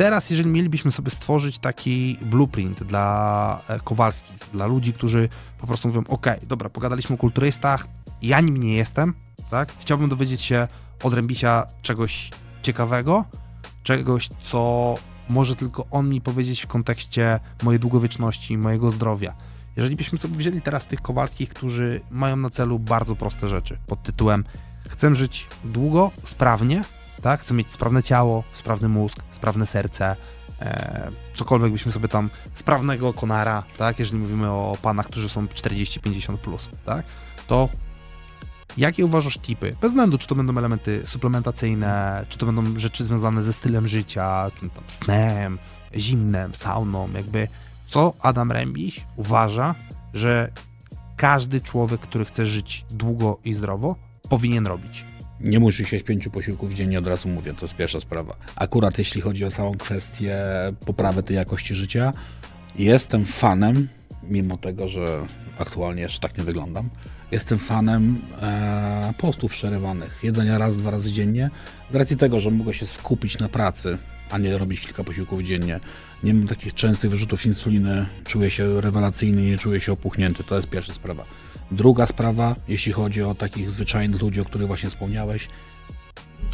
teraz, jeżeli mielibyśmy sobie stworzyć taki blueprint dla e, Kowalskich, dla ludzi, którzy po prostu mówią, ok, dobra, pogadaliśmy o kulturystach, ja nim nie jestem, tak? Chciałbym dowiedzieć się od Rębisia czegoś ciekawego, czegoś, co może tylko on mi powiedzieć w kontekście mojej długowieczności, mojego zdrowia. Jeżeli byśmy sobie wzięli teraz tych Kowalskich, którzy mają na celu bardzo proste rzeczy pod tytułem chcę żyć długo, sprawnie, tak? Chcę mieć sprawne ciało, sprawny mózg, sprawne serce, e, cokolwiek byśmy sobie tam, sprawnego konara, tak? Jeżeli mówimy o panach, którzy są 40-50+, plus, tak? To jakie uważasz tipy? Bez względu, czy to będą elementy suplementacyjne, czy to będą rzeczy związane ze stylem życia, tam snem, zimnem, sauną, jakby co Adam Rębiś uważa, że każdy człowiek, który chce żyć długo i zdrowo, powinien robić. Nie musi się pięciu posiłków dziennie, od razu mówię, to jest pierwsza sprawa. Akurat jeśli chodzi o samą kwestię poprawy tej jakości życia, jestem fanem, mimo tego, że aktualnie jeszcze tak nie wyglądam, jestem fanem e, postów przerywanych, jedzenia raz, dwa razy dziennie, z racji tego, że mogę się skupić na pracy, a nie robić kilka posiłków dziennie. Nie mam takich częstych wyrzutów insuliny, czuję się rewelacyjny, nie czuję się opuchnięty, to jest pierwsza sprawa. Druga sprawa, jeśli chodzi o takich zwyczajnych ludzi, o których właśnie wspomniałeś,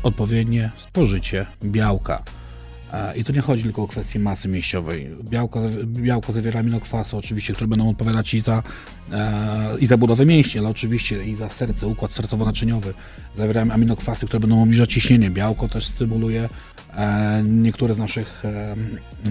odpowiednie spożycie białka. I tu nie chodzi tylko o kwestię masy mięśniowej. Białko, białko zawiera aminokwasy, oczywiście, które będą odpowiadać i za, e, i za budowę mięśni, ale oczywiście i za serce, układ sercowo-naczyniowy. Zawierają aminokwasy, które będą obniżać ciśnienie. Białko też stymuluje e, niektóre z naszych e,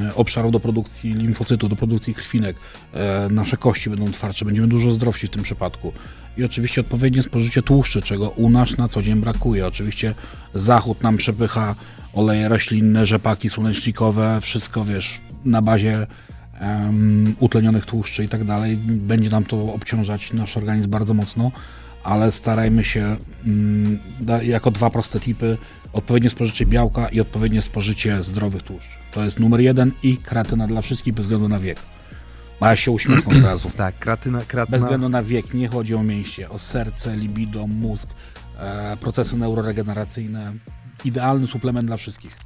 e, obszarów do produkcji limfocytów, do produkcji krwinek. E, nasze kości będą twardsze, będziemy dużo zdrowsi w tym przypadku. I oczywiście odpowiednie spożycie tłuszczy, czego u nas na co dzień brakuje. Oczywiście zachód nam przepycha oleje roślinne, rzepaki słonecznikowe, wszystko wiesz, na bazie em, utlenionych tłuszczy i tak dalej. Będzie nam to obciążać nasz organizm bardzo mocno, ale starajmy się mm, da, jako dwa proste tipy odpowiednie spożycie białka i odpowiednie spożycie zdrowych tłuszczy. To jest numer jeden i kreatyna dla wszystkich bez względu na wiek. A ja się uśmiechnął od razu. Tak, kratyna, kratyna. Bez względu na wiek, nie chodzi o mięśnie, o serce, libido, mózg, e, procesy neuroregeneracyjne. Idealny suplement dla wszystkich.